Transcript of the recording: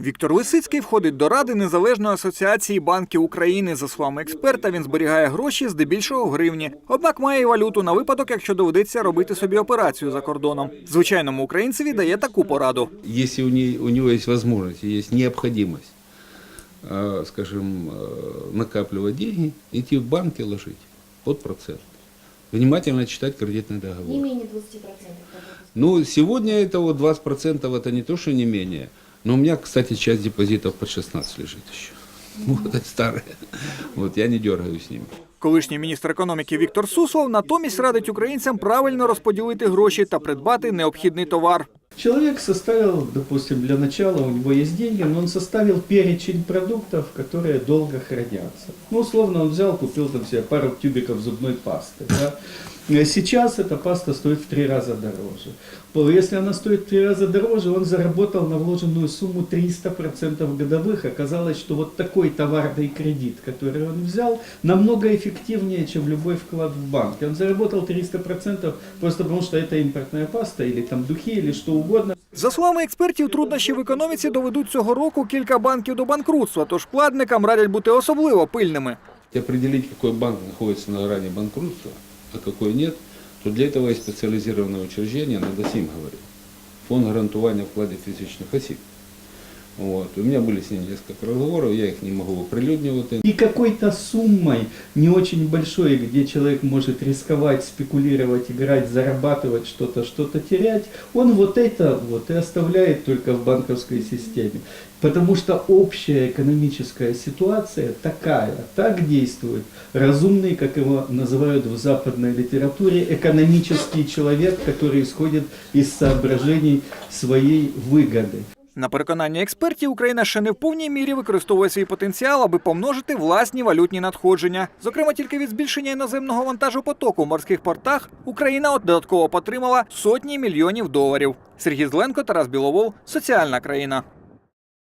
Віктор Лисицький входить до ради Незалежної асоціації банків України. За словами експерта, він зберігає гроші здебільшого в гривні. Однак має і валюту на випадок, якщо доведеться робити собі операцію за кордоном. Звичайному українцеві дає таку пораду. если у, не- у него есть возможность, и есть необходимость, э, скажем, э, накапливать деньги, идти в банки ложить под процент. Внимательно читать кредитный договор. Не менее 20%. как это Ну, сегодня это вот 20% это не то, что не менее. Но у меня, кстати, часть депозитов под 16 лежит еще. Вот старые. Вот я не дергаю с ними. Колишній міністр економіки Віктор Суслов натомість радить українцям правильно розподілити гроші та придбати необхідний товар. Человек составил, допустим, для начала у него есть деньги, но он составил перечень продуктов, которые долго хранятся. Ну, условно, он взял, купил там себе пару тюбиков зубной пасты. да. Э, Сейчас эта паста стоит в три раза дороже. Если она стоит в три раза дороже, он заработал на вложенную сумму 300% годовых. Оказалось, что вот такой товарный кредит, который он взял, намного эффективнее, чем любой вклад в банк. Он заработал 300% просто потому, что это импортная паста или там духи или что угодно. За словами експертів, труднощі в економіці доведуть цього року кілька банків до банкрутства, тож вкладникам радять бути особливо пильними. Определити, який банк знаходиться на грані банкрутства, а який ні, то для цього є спеціалізоване учреждення, надо всім говорити. Фонд гарантування вкладів фізичних осіб. Вот. У меня были с ним несколько разговоров, я их не могу оприлюднивать. И какой-то суммой, не очень большой, где человек может рисковать, спекулировать, играть, зарабатывать что-то, что-то терять, он вот это вот и оставляет только в банковской системе. Потому что общая экономическая ситуация такая, так действует разумный, как его называют в западной литературе, экономический человек, который исходит из соображений своей выгоды. На переконання експертів, Україна ще не в повній мірі використовує свій потенціал, аби помножити власні валютні надходження. Зокрема, тільки від збільшення іноземного вантажу потоку в морських портах Україна от додатково потримала сотні мільйонів доларів. Сергій Зленко, Тарас Біловол, соціальна країна.